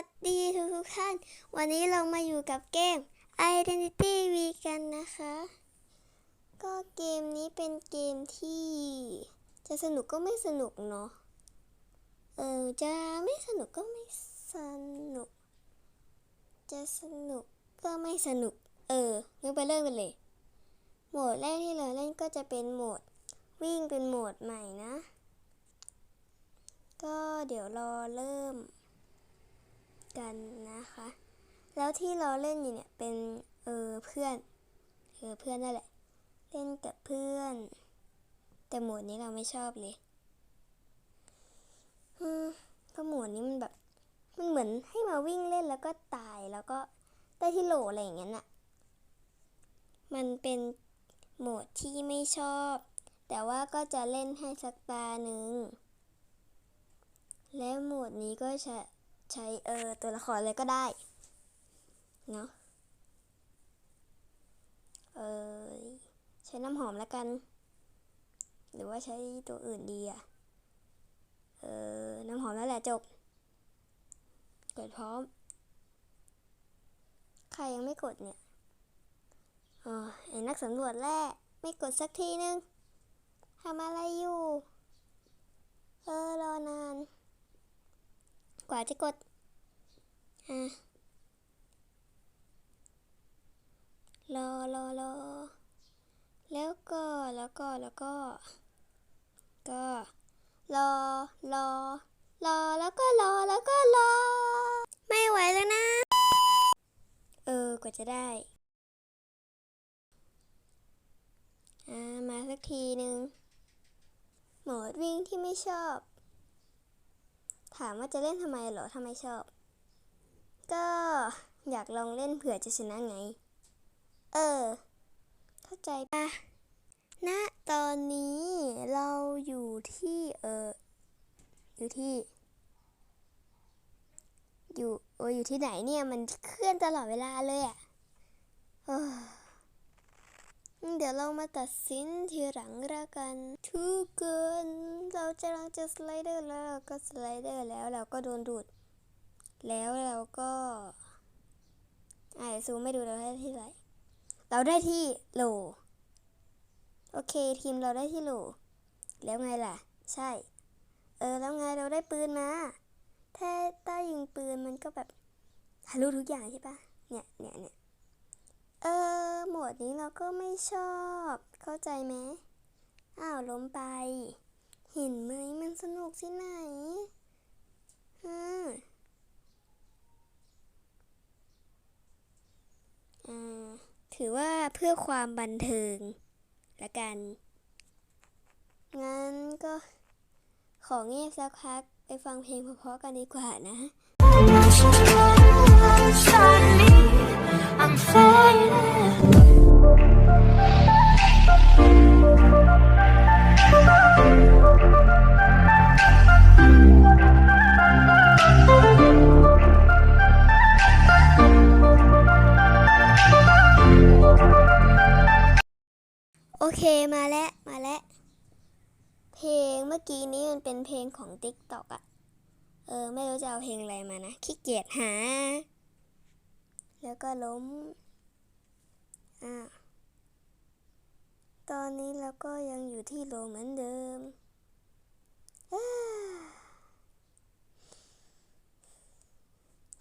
วัสดีทุกทุกท่าน วันนี้เรามาอยู่กับเกม Identity V กันนะคะ ก็เกมนี้เป็นเกมที่ จะสนุกก็ไม่สนุกเนาะ เออ จะไม่สนุกก็ไม่สนุก จะสนุกก็ไม่สนุก เอองั้นไปเริ่มกันเลย โหมดแรกที่เราเล่นก็จะเป็นโหมด วิ่งเป็นโหมดใหม่นะ ก็เดี๋ยวรอเริ่ม กันนะคะ แล้วที่เราเล่นอยู่เนี่ยเป็นเออเพื่อนเออเพื่อนนั่นแหละ เล่นกับเพื่อน แต่โหมดนี้เราไม่ชอบเลยอืมเพราะโหมดนี้มันแบบมันเหมือนให้มาวิ่งเล่นแล้วก็ตายแล้วก็ได้ที่โหลอะไรอย่างเงี้ยน่ะ มันเป็นโหมดที่ไม่ชอบ แต่ว่าก็จะเล่นให้สักตาหนึ่งและโหมดนี้ก็จะ ใช้เออตัวละครอะไรก็ได้เนาะเออใช้น้ำหอมแล้วกัน หรือว่าใช้ตัวอื่นดีอะเออน้ำหอมแล้วแหละจบกดพร้อม ใครยังไม่กดเนี่ยอ๋อไอ้นักสำรวจแรกไม่กดสักทีนึงทำอะไรอยู่ เออรอนาน กว่าจะกดอะรอรอรอแล้วก็แล้วก็แล้วก็ ก็รอรอรอแล้วก็รอแล้วก็รอ ไม่ไหวแล้วนะ เออกว่าจะได้มาสักทีหนึ่งโหมดวิ่งที่ไม่ชอบ ถามว่าจะเล่นทำไมเหรอถ้าไม่ชอบ ก็อยากลองเล่นเผื่อจะชนะไง เออ เข้าใจปะณตอนนี้เราอยู่ที่เอออยู่ที่ อยู่โอ้ยอยู่ที่ไหนเนี่ยมันเคลื่อนตลอดเวลาเลยอะ่ะ เดี๋ยวเรามาตัดสินทีหลังละกันทุกคนเราจะลังจะสไลเดอร์แล้วเราก็สไลเดอร์แล้วเราก็โดนดูด แล้วเราก็ไอซูไม่ดูเราได้ที่ไหนเราได้ที่โหลโอเคทีมเราได้ที่โหลแล้วไงล่ะ ใช่ เออแล้วไงเราได้ปืนมาถ้าถ้ายิงปืนมันก็แบบทะลุทุกอย่างใช่ปะเนี่ยเนี่ยเนี่ย โหมดนี้เราก็ไม่ชอบ เข้าใจไหมอ้าวล้มไป เห็นไหมมันสนุกที่ไหนอืมอ่าถือว่าเพื่อความบันเทิงละกัน งั้นก็ของเงียบสักพักไปฟังเพลงเพราะๆกันดีกว่านะ I'm falling. โอเคมาแล้วมาแล้วเพลงเมื่อกี้นี้มันเป็นเพลงของ TikTok อะเออ ไม่รู้จะเอาเพลงอะไรมานะขี้เกียจหา แล้วก็ล้มอ่า ตอนนี้เราก็ยังอยู่ที่โลเหมือนเดิม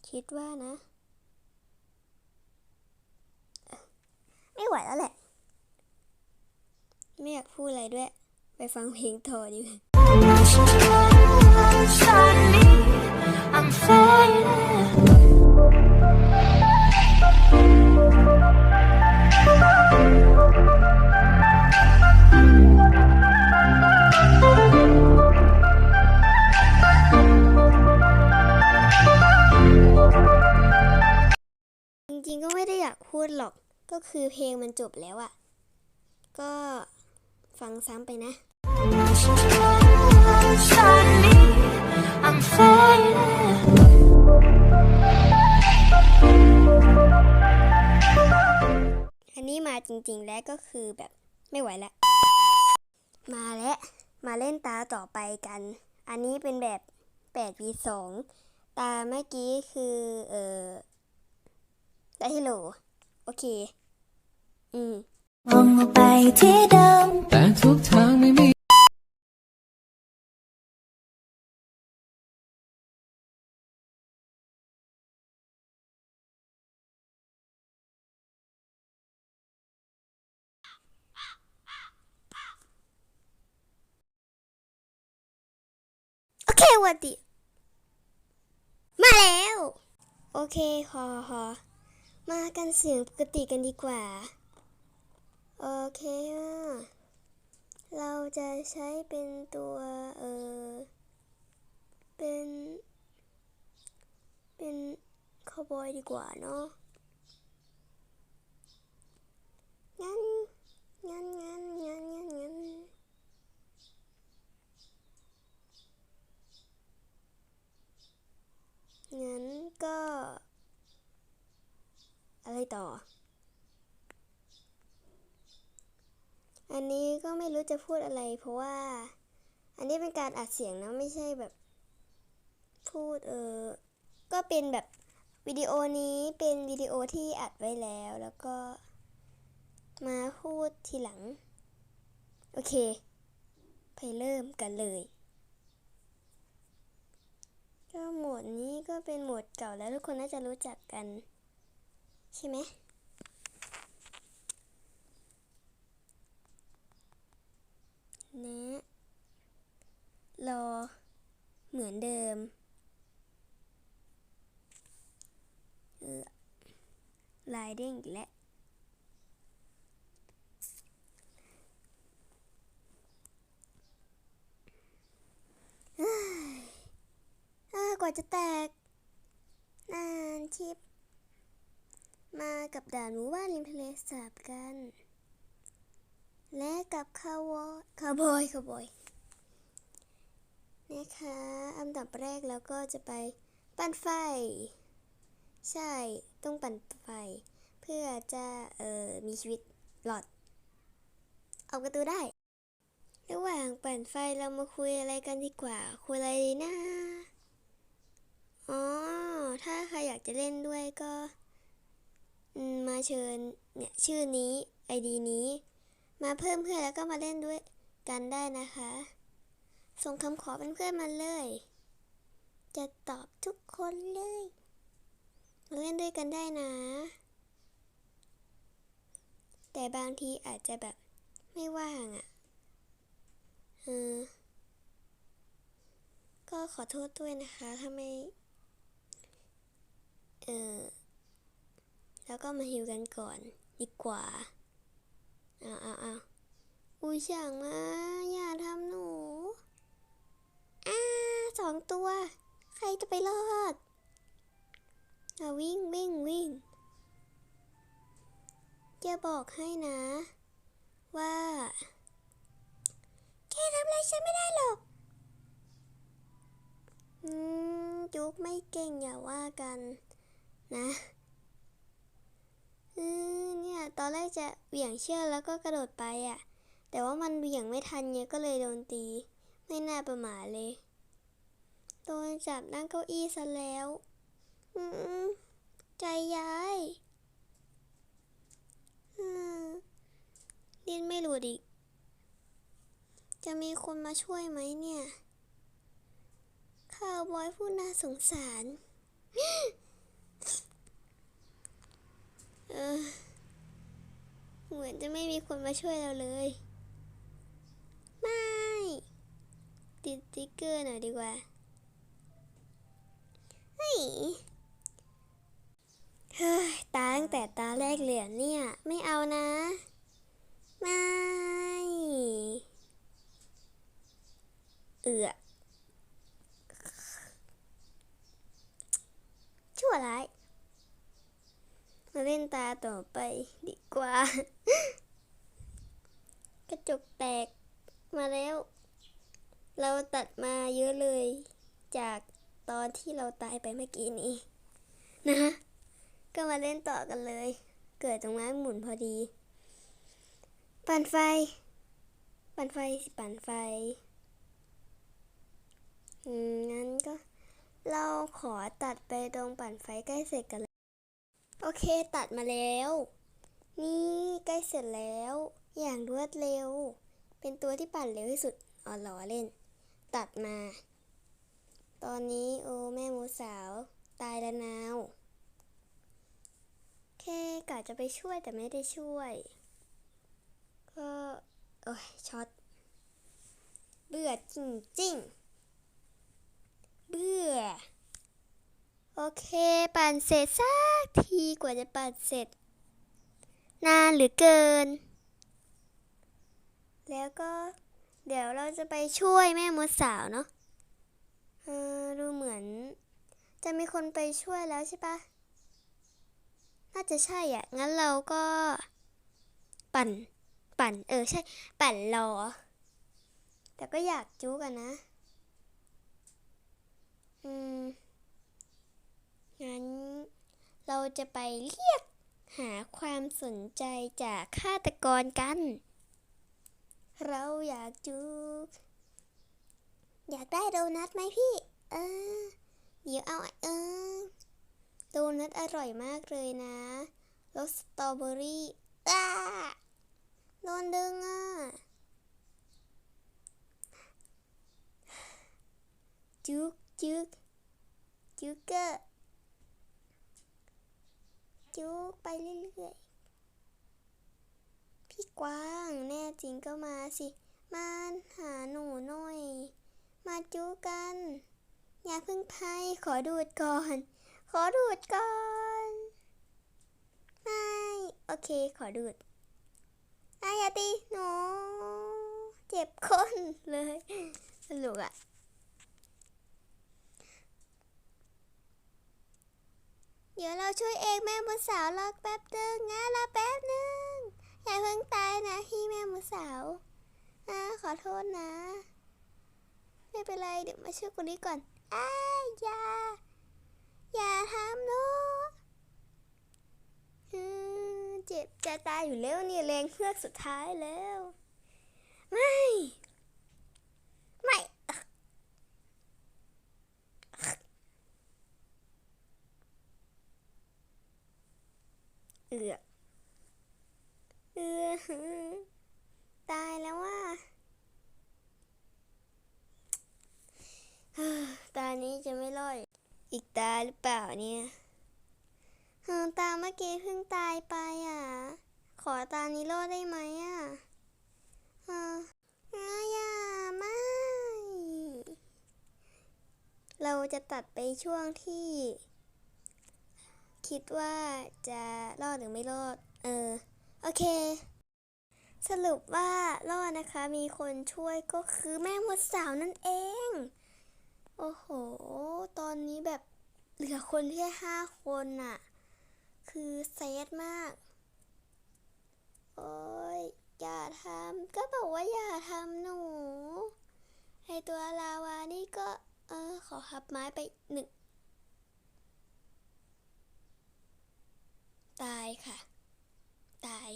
คิดว่านะ ไม่ไหวแล้วแหละ ไม่อยากพูดอะไรด้วย ไปฟังเพลงต่อดีกว่า I'm falling. ริงๆก็ไม่ได้อยากพูดหรอก ก็คือเพลงมันจบแล้วอะก็ฟังซ้ำไปนะ Suddenly, I'm falling. อันนี้มาจริงๆแล้วก็คือแบบไม่ไหวแล้ว มาแล้วมาเล่นตาต่อไปกัน อันนี้เป็นแบบ8 v 2ตาเมื่อกี้คือ เออ ได้ฮัลโหลโอเค อืมมองออกไปที่เดิมแต่ทุกทางไม่มีโอเคหวัดดีมาแล้ว โอเคพอพอ มากันเสียงปกติกันดีกว่า โอเค เราจะใช้เป็นตัว เออเป็น เป็นคาวบอยดีกว่าเนาะงั้นงั้นงั้นงั้นงั้นงั้นก็ อะไรต่อ อั นี้ก็ไม่รู้จะพูดอะไร เพราะว่า อันนี้เป็นการอัดเสียงนะไม่ใช่แบบ พูดเออ ก็เป็นแบบวิดีโอนี้เป็นวิดีโอที่อัดไว้แล้ว แล้วก็ มาพูดทีหลัง โอเค ไปเริ่มกันเลยก็โหมดนี้ก็เป็นโหมดเก่าแล้วทุกคนน่าจะรู้จักกัน ใช่ไหม นะรอ เหมือนเดิมเออลายเด้งอีกแล้วกว่าจะแตก นานชิป มากับด่านหมู่บ้านริมทะเลสาบกัน และกับคาวคาวบอยคาวบอยนะคะอันดับแรกแล้วก็จะไปปั่นไฟ ใช่ต้องปั่นไฟ เพื่อจะเอ่อมีชีวิตหลอดออกประตูได้ ระหว่างปั่นไฟเรามาคุยอะไรกันดีกว่า คุยอะไรดีนะอ๋อถ้าใครอยากจะเล่นด้วยก็มาเชิญเนี่ยชื่อนี้ ID นี้ มาเพิ่มเพื่อนแล้วก็มาเล่นด้วยกันได้นะคะ ส่งคำขอเป็นเพื่อนมาเลย จะตอบทุกคนเลย มาเล่นด้วยกันได้นะ แต่บางทีอาจจะแบบไม่ว่างอะ่ะเออก็ขอโทษด้วยนะคะถ้าไม่ เออแล้วก็มาฮิวกันก่อน ดีกว่า อ้าวอ้าวอ้าวอุ้ยช่างมา อย่าทำหนู อ้าสองตัว ใครจะไปรอดเอาวิ่งวิ่งวิ่งจะบอกให้นะ ว่า แค่ทำอะไรฉันไม่ได้หรอก อืม จุกไม่เก่งอย่าว่ากันนะ เออเนี่ยตอนแรกจะเหวี่ยงเชือกแล้วก็กระโดดไปอะ่ะ แต่ว่ามันเหวี่ยงไม่ทันไงก็เลยโดนตี ไม่น่าประมาทเลย โดนจับนั่งเก้าอี้ซะแล้วอืมใจย้ายอืมดิ้นไม่หลุดอีก จะมีคนมาช่วยไหมเนี่ยข่าวบอยผู้น่าสงสาร เหมือนจะไม่มีคนมาช่วยเราเลย ไม่ ติดสติ๊กเกอร์หน่อยดีกว่าเฮ้ยเฮ้ยตาตั้งแต่ตาแรกเหลือเนี่ย ไม่เอานะ ไม่ เอือชั่วร้าย มาเล่นตาต่อไปดีกว่า กระจกแตกมาแล้ว เราตัดมาเยอะเลย จากตอนที่เราตายไปเมื่อกี้นี้ นะ ก็มาเล่นต่อกันเลย เกิดตรงนั้นหมุนพอดี ปั่นไฟ ปั่นไฟสิปั่นไฟงั้นก็เราขอตัดไปตรงปั่นไฟใกล้เสร็จกัน โอเคตัดมาแล้ว นี่ใกล้เสร็จแล้ว อย่างรวดเร็ว เป็นตัวที่ปั่นเร็วที่สุดอ๋อล้อเล่น ตัดมา ตอนนี้โอ้แม่หมูสาว ตายแล้วนาวแค่กะจะไปช่วยแต่ไม่ได้ช่วย ก็โอ้ยช็อตเบื่อจริงๆ เบื่อ โอเค ปั่นเสร็จสักทีกว่าจะปั่นเสร็จ นานหรือเกิน แล้วก็เดี๋ยวเราจะไปช่วยแม่มดสาวเนาะเออดูเหมือน จะมีคนไปช่วยแล้วใช่ปะน่าจะใช่อะ งั้นเราก็ ปั่น ปั่น เออใช่ ปั่นรอ แต่ก็อยากจู้กันนะ อืม งั้น เรา จะไปเรียกหาความสนใจจากฆาตกรกัน เราอยากจูกอยากได้โดนัทไหมพี่ เออ เดี๋ยวเอาเออ โดนัทอร่อยมากเลยนะรสสตรอเบอรี่อ้าโดนดึงอะ จุกจุกจุกเกอร์ จุกไปเรื่อยๆ พี่กวางแน่จริงก็มาสิ มาหาหนูหน่อย มาจุกกัน อย่าเพิ่งไปขอดูดก่อน ขอดูดก่อน ไม่ โอเค ขอดูดอายาตีหนู เจ็บคนเลยสนุกอะ เดี๋ยวเราช่วยเองแม่มดสาวรอแป๊บนึงนะรอแป๊บนึงอย่าเพิ่งตายนะพี่แม่มดสาวนะขอโทษนะ ไม่เป็นไรเดี๋ยวมาช่วยคนนี้ก่อนอ้ายอย่าอย่าทำลูกเจ็บจะตายอยู่แล้วเนี่ยแรงเพื่อกสุดท้ายแล้ว ไม่ ไม่ เอือเอือตายแล้วว่าตานี้จะไม่รอดอีกตาหรือเปล่าเนี่ยตาเมื่อกี้เพิ่งตายไปอะ ขอตานี้รอดได้ไหมอะเอออาอย่าไม่ เราจะตัดไปช่วงที่ คิดว่าจะรอดหรือไม่รอด เออ โอเค สรุปว่ารอดนะคะ มีคนช่วยก็คือแม่มดสาวนั่นเอง โอ้โห ตอนนี้แบบเหลือคนแค่ห้าคนน่ะคือเซตมาก โอ้ย อย่าทำ ก็บอกว่าอย่าทำหนู ไอตัวลาวานี่ก็ เออ ขอหับไม้ไปหนึ่ง ตายค่ะ ตาย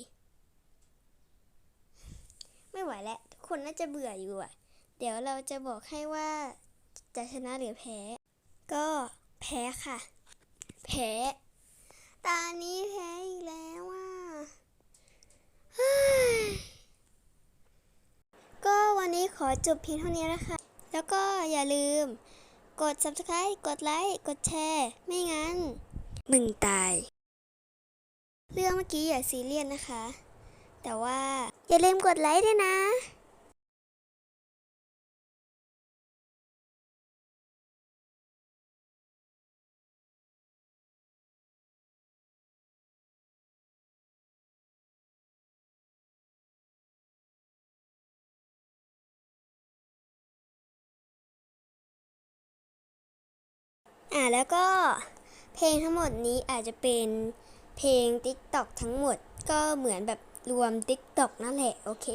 ไม่ไหวแล้วทุกคนน่าจะเบื่ออยู่อะ เดี๋ยวเราจะบอกให้ว่าจะชนะหรือแพ้ ก็แพ้ค่ะ แพ้ ตานี้แพ้อีกแล้วอะก็วันนี้ขอจบเพียงเท่านี้นะคะ แล้วก็อย่าลืม กด subscribe กดไลค์ กดแชร์ ไม่งั้น มึงตาย เรื่องเมื่อกี้อย่าซีเรียสนะคะ แต่ว่าอย่าลืมกดไลค์ด้วยนะอ่าแล้วก็เพลงทั้งหมดนี้อาจจะเป็น เพลง TikTok ทั้งหมดก็เหมือนแบบรวม TikTok นั่นแหละ โอเค